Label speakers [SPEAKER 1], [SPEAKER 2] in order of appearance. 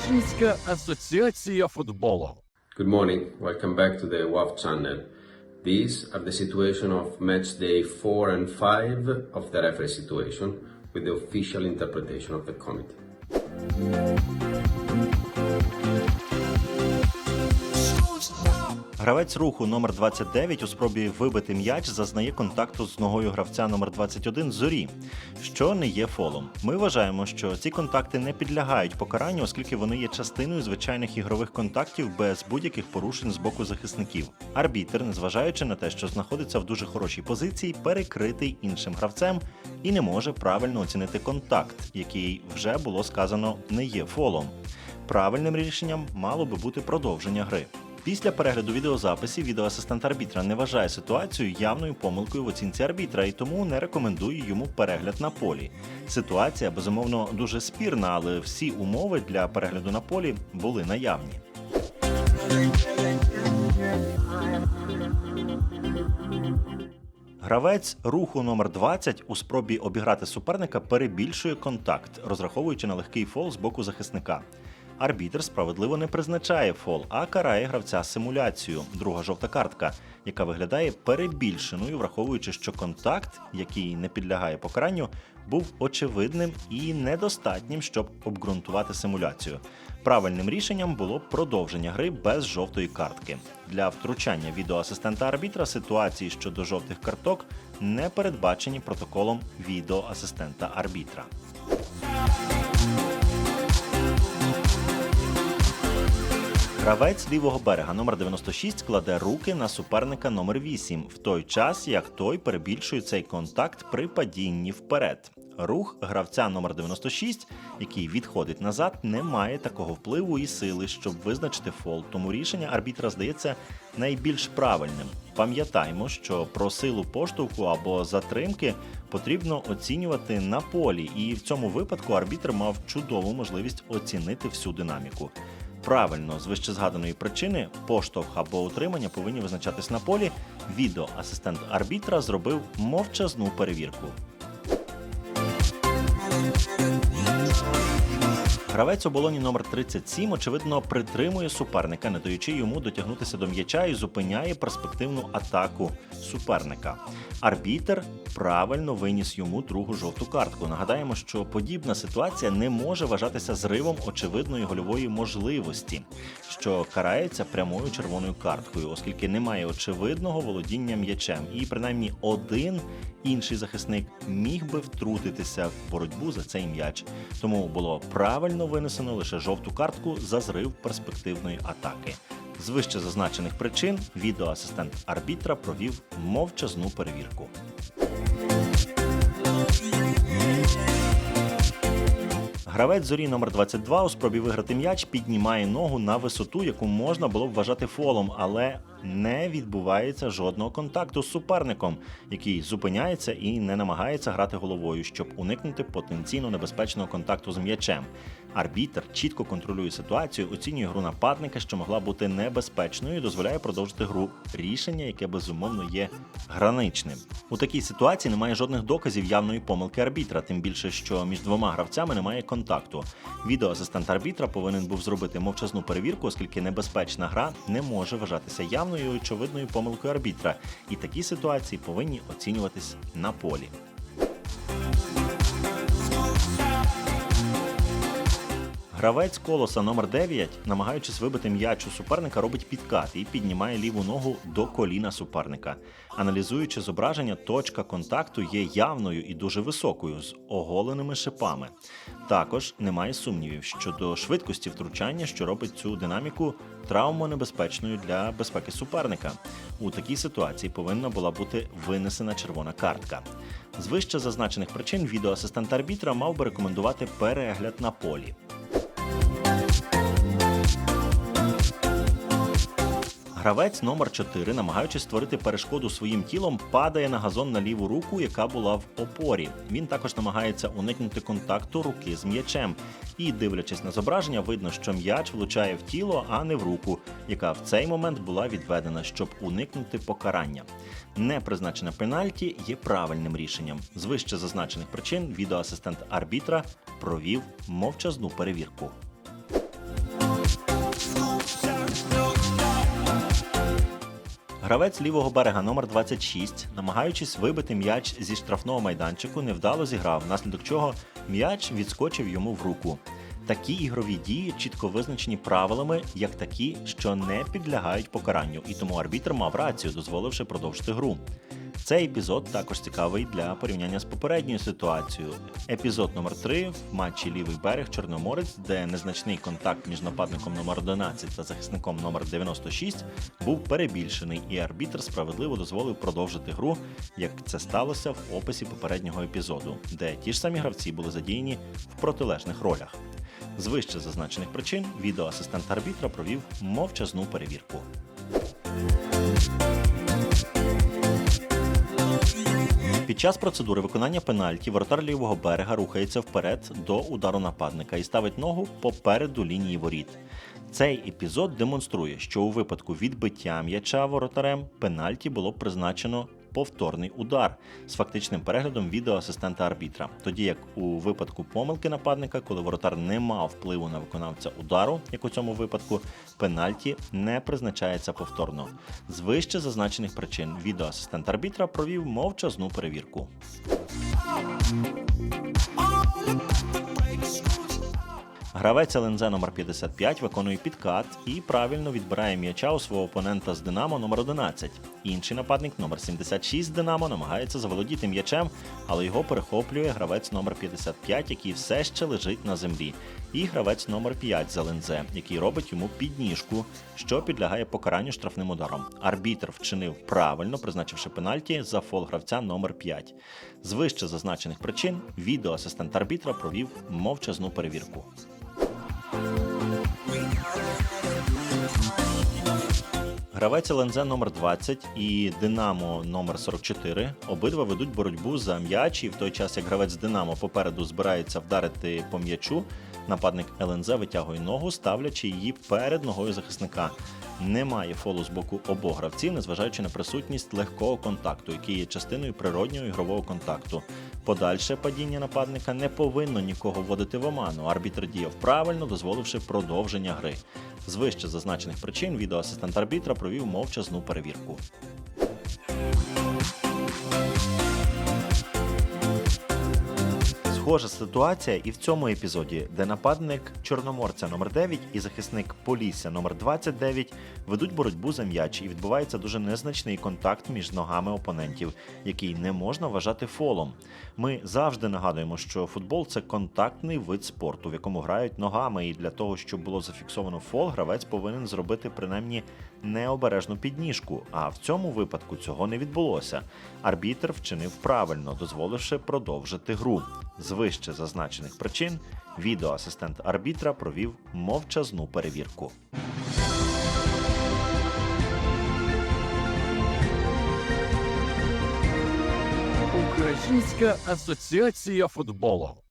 [SPEAKER 1] Російська асоціація футболу.
[SPEAKER 2] Good morning. Welcome back to the WAF channel. These are the situation of match day 4 and 5 of the referee situation with the official interpretation of the committee.
[SPEAKER 3] Гравець руху номер 29 у спробі вибити м'яч зазнає контакту з ногою гравця номер 21 зорі, що не є фолом. Ми вважаємо, що ці контакти не підлягають покаранню, оскільки вони є частиною звичайних ігрових контактів без будь-яких порушень з боку захисників. Арбітер, незважаючи на те, що знаходиться в дуже хорошій позиції, перекритий іншим гравцем і не може правильно оцінити контакт, який вже було сказано не є фолом. Правильним рішенням мало би бути продовження гри. Після перегляду відеозаписів відеоасистент арбітра не вважає ситуацію явною помилкою в оцінці арбітра і тому не рекомендує йому перегляд на полі. Ситуація безумовно дуже спірна, але всі умови для перегляду на полі були наявні. Гравець руху номер 20 у спробі обіграти суперника перебільшує контакт, розраховуючи на легкий фол з боку захисника. Арбітр справедливо не призначає фол, а карає гравця симуляцію, друга жовта картка, яка виглядає перебільшеною, враховуючи, що контакт, який не підлягає покаранню, був очевидним і недостатнім, щоб обґрунтувати симуляцію. Правильним рішенням було продовження гри без жовтої картки. Для втручання відеоасистента арбітра ситуації щодо жовтих карток не передбачені протоколом відеоасистента арбітра. Гравець лівого берега номер 96 кладе руки на суперника номер 8 в той час, як той перебільшує цей контакт при падінні вперед. Рух гравця номер 96, який відходить назад, не має такого впливу і сили, щоб визначити фол. Тому рішення арбітра здається найбільш правильним. Пам'ятаймо, що про силу поштовху або затримки потрібно оцінювати на полі, і в цьому випадку арбітр мав чудову можливість оцінити всю динаміку. Правильно, з вищезгаданої причини поштовх або утримання повинні визначатись на полі. Відео асистент арбітра зробив мовчазну перевірку. Гравець оболоні номер 37 очевидно притримує суперника, не даючи йому дотягнутися до м'яча і зупиняє перспективну атаку суперника. Арбітер правильно виніс йому другу жовту картку. Нагадаємо, що подібна ситуація не може вважатися зривом очевидної гольової можливості, що карається прямою червоною карткою, оскільки немає очевидного володіння м'ячем, і принаймні один інший захисник міг би втрутитися в боротьбу за цей м'яч. Тому було правильно винесено лише жовту картку за зрив перспективної атаки. З вище зазначених причин відеоасистент арбітра провів мовчазну перевірку. Гравець зорі номер 22 у спробі виграти м'яч піднімає ногу на висоту, яку можна було б вважати фолом, але не відбувається жодного контакту з суперником, який зупиняється і не намагається грати головою, щоб уникнути потенційно небезпечного контакту з м'ячем. Арбітр чітко контролює ситуацію, оцінює гру нападника, що могла бути небезпечною, і дозволяє продовжити гру. Рішення, яке безумовно є граничним. У такій ситуації немає жодних доказів явної помилки арбітра, тим більше, що між двома гравцями немає контакту. Відеоасистент арбітра повинен був зробити мовчазну перевірку, оскільки небезпечна гра не може вважатися явною і очевидною помилкою арбітра, і такі ситуації повинні оцінюватись на полі. Гравець колоса номер 9, намагаючись вибити м'яч у суперника, робить підкат і піднімає ліву ногу до коліна суперника. Аналізуючи зображення, точка контакту є явною і дуже високою з оголеними шипами. Також немає сумнівів щодо швидкості втручання, що робить цю динаміку травмонебезпечною для безпеки суперника. У такій ситуації повинна була бути винесена червона картка. З вище зазначених причин відеоасистент арбітра мав би рекомендувати перегляд на полі. Гравець номер 4, намагаючись створити перешкоду своїм тілом, падає на газон на ліву руку, яка була в опорі. Він також намагається уникнути контакту руки з м'ячем. І, дивлячись на зображення, видно, що м'яч влучає в тіло, а не в руку, яка в цей момент була відведена, щоб уникнути покарання. Непризначене пенальті є правильним рішенням. З вище зазначених причин відеоасистент арбітра провів мовчазну перевірку. Гравець лівого берега номер 26, намагаючись вибити м'яч зі штрафного майданчику, невдало зіграв, внаслідок чого м'яч відскочив йому в руку. Такі ігрові дії чітко визначені правилами, як такі, що не підлягають покаранню, і тому арбітр мав рацію, дозволивши продовжити гру. Цей епізод також цікавий для порівняння з попередньою ситуацією. Епізод номер 3 в матчі Лівий берег Чорноморець, де незначний контакт між нападником номер 11 та захисником номер 96 був перебільшений, і арбітр справедливо дозволив продовжити гру, як це сталося в описі попереднього епізоду, де ті ж самі гравці були задіяні в протилежних ролях. З вище зазначених причин відеоасистент арбітра провів мовчазну перевірку. Під час процедури виконання пенальті воротар лівого берега рухається вперед до удару нападника і ставить ногу попереду лінії воріт. Цей епізод демонструє, що у випадку відбиття м'яча воротарем пенальті було призначено повторний удар з фактичним переглядом відеоасистента арбітра, тоді як у випадку помилки нападника, коли воротар не мав впливу на виконавця удару, як у цьому випадку, пенальті не призначається повторно. З вище зазначених причин відеоасистент арбітра провів мовчазну перевірку. Гравець ЛНЗ номер 55 виконує підкат і правильно відбирає м'яча у свого опонента з Динамо номер 11. Інший нападник номер 76 з Динамо намагається заволодіти м'ячем, але його перехоплює гравець номер 55, який все ще лежить на землі, і гравець номер 5 з ЛНЗ, який робить йому підніжку, що підлягає покаранню штрафним ударом. Арбітр вчинив правильно, призначивши пенальті за фол гравця номер 5. З вище зазначених причин відеоасистент арбітра провів мовчазну перевірку. Гравець ЛНЗ номер 20 і Динамо номер 44 обидва ведуть боротьбу за м'яч, і в той час, як гравець Динамо попереду збирається вдарити по м'ячу, нападник ЛНЗ витягує ногу, ставлячи її перед ногою захисника. Немає фолу з боку обох гравців, незважаючи на присутність легкого контакту, який є частиною природнього ігрового контакту. Подальше падіння нападника не повинно нікого вводити в оману. Арбітр діяв правильно, дозволивши продовження гри. З вище зазначених причин відеоасистент арбітра провів мовчазну перевірку. Схожа ситуація і в цьому епізоді, де нападник Чорноморця номер 9 і захисник Полісся номер 29 ведуть боротьбу за м'яч і відбувається дуже незначний контакт між ногами опонентів, який не можна вважати фолом. Ми завжди нагадуємо, що футбол це контактний вид спорту, в якому грають ногами, і для того, щоб було зафіксовано фол, гравець повинен зробити принаймні необережну підніжку. А в цьому випадку цього не відбулося. Арбітр вчинив правильно, дозволивши продовжити гру. З вище зазначених причин відеоасистент арбітра провів мовчазну перевірку.
[SPEAKER 1] Українська асоціація футболу.